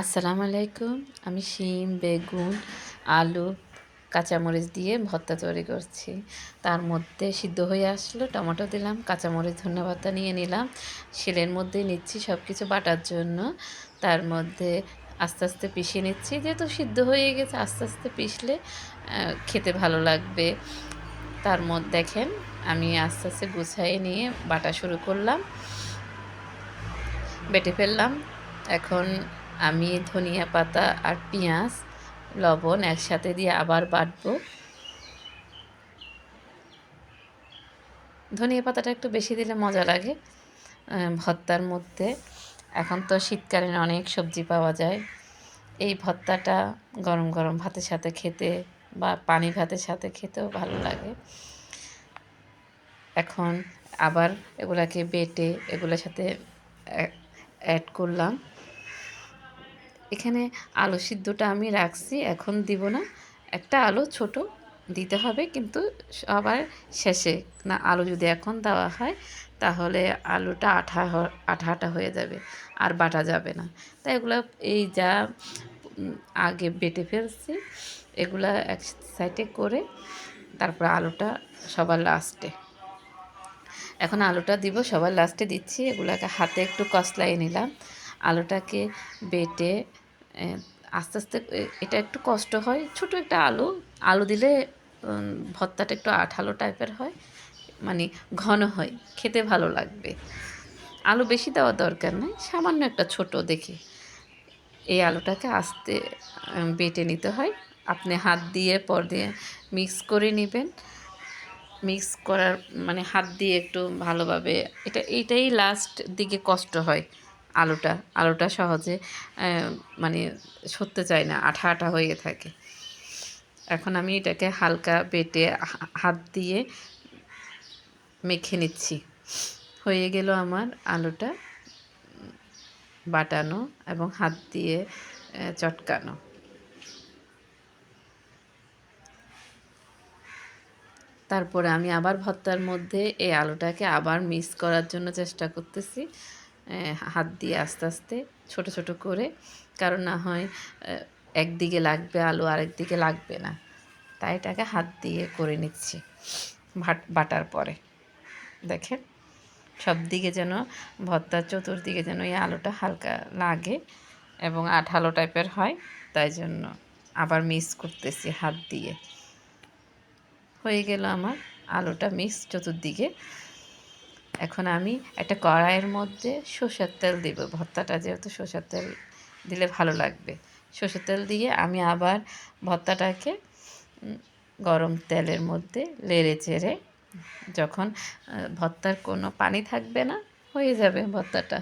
আসসালামু আলাইকুম আমি শিম, বেগুন, আলু, কাঁচামরিচ দিয়ে ভর্তা তৈরি করছি। তার মধ্যে সিদ্ধ হয়ে আসলো টমেটো দিলাম, কাঁচামরিচ ধনে পাতা নিয়ে নিলাম, শিলের মধ্যে নিচ্ছি সব কিছু বাটার জন্য। তার মধ্যে আস্তে আস্তে পিষিয়ে নিচ্ছি, যেহেতু সিদ্ধ হয়ে গেছে, আস্তে আস্তে পিষলে খেতে ভালো লাগবে। তার মধ্যে দেখেন, আমি আস্তে আস্তে গুছাই নিয়ে বাটা শুরু করলাম, বেটে ফেললাম। এখন আমি ধনিয়া পাতা আর পেঁয়াজ, লবণ একসাথে দিয়ে আবার বাটবো। ধনিয়া পাতাটা একটু বেশি দিলে মজা লাগে ভর্তার মধ্যে। এখন তো শীতকালীন অনেক সবজি পাওয়া যায়। এই ভর্তাটা গরম গরম ভাতের সাথে খেতে বা পানি ভাতের সাথে খেতেও ভালো লাগে। এখন আবার এগুলাকে বেটে এগুলোর সাথে অ্যাড করলাম। এখানে আলু সিদ্ধটা আমি রাখছি, এখন দিব না। একটা আলু ছোট দিতে হবে, কিন্তু সবার শেষে না আলু যদি এখন দেওয়া হয়, তাহলে আলুটা আঠা আঠা আঠা হয়ে যাবে, আর বাটা যাবে না। তাই এগুলো এই যা আগে বেটে ফেলছি, এগুলা এক সাইডে করে তারপর আলুটা সবার লাস্টে। এখন আলুটা দিব, সবার লাস্টে দিচ্ছি, এগুলাকে হাতে একটু কসলাই নিলাম। আলুটাকে বেটে আস্তে আস্তে এটা একটু কষ্ট হয়। ছোট একটা আলু আলু দিলে ভর্তাটা একটু আঠালো টাইপের হয় মানে ঘন হয়, খেতে ভালো লাগবে। আলু বেশি দেওয়া দরকার নেই, সামান্য একটা ছোট দেখে। এই আলুটাকে আস্তে বেটে নিতে হয়। আপনি হাত দিয়ে, পর দিয়ে মিক্স করে নেবেন। মিক্স করার মানে হাত দিয়ে একটু ভালোভাবে, এটা, এইটাই লাস্ট দিকে কষ্ট হয়। আলুটা আলুটা সহজে মানে সরতে চায় না আঠা আঠা হয়ে থাকে। এখন আমি এটাকে হালকা বেটে হাত দিয়ে মেখে নিচ্ছি। হয়ে গেল আমার আলুটা বাটানো এবং হাত দিয়ে চটকানো। তারপরে আমি আবার ভর্তার মধ্যে এই আলুটাকে আবার মিক্স করার জন্য চেষ্টা করতেছি। হাত দিয়ে আস্তে আস্তে ছোট ছোট করে, কারণ না হয় একদিকে লাগবে আলু, আরেকদিকে লাগবে না। তাই এটাকে হাত দিয়ে করে নিচ্ছি, ভাট, বাটার পরে। দেখেন, সব দিকে যেন ভর্তার চতুর্দিকে যেন এই আলুটা হালকা লাগে এবং আঠালো টাইপের হয়, তাই জন্য আবার মিক্স করতেছি হাত দিয়ে। হয়ে গেল আমার আলুটা মিক্স চতুর্দিকে। এখন আমি একটা কড়াইয়ের মধ্যে সর্ষের তেল দেব। ভর্তাটা যেহেতু সর্ষের তেল দিলে ভালো লাগবে। সর্ষের তেল দিয়ে আমি আবার ভর্তাটাকে গরম তেলের মধ্যে লেড়ে চেড়ে যখন ভর্তার কোনো পানি থাকবে না, হয়ে যাবে ভর্তাটা।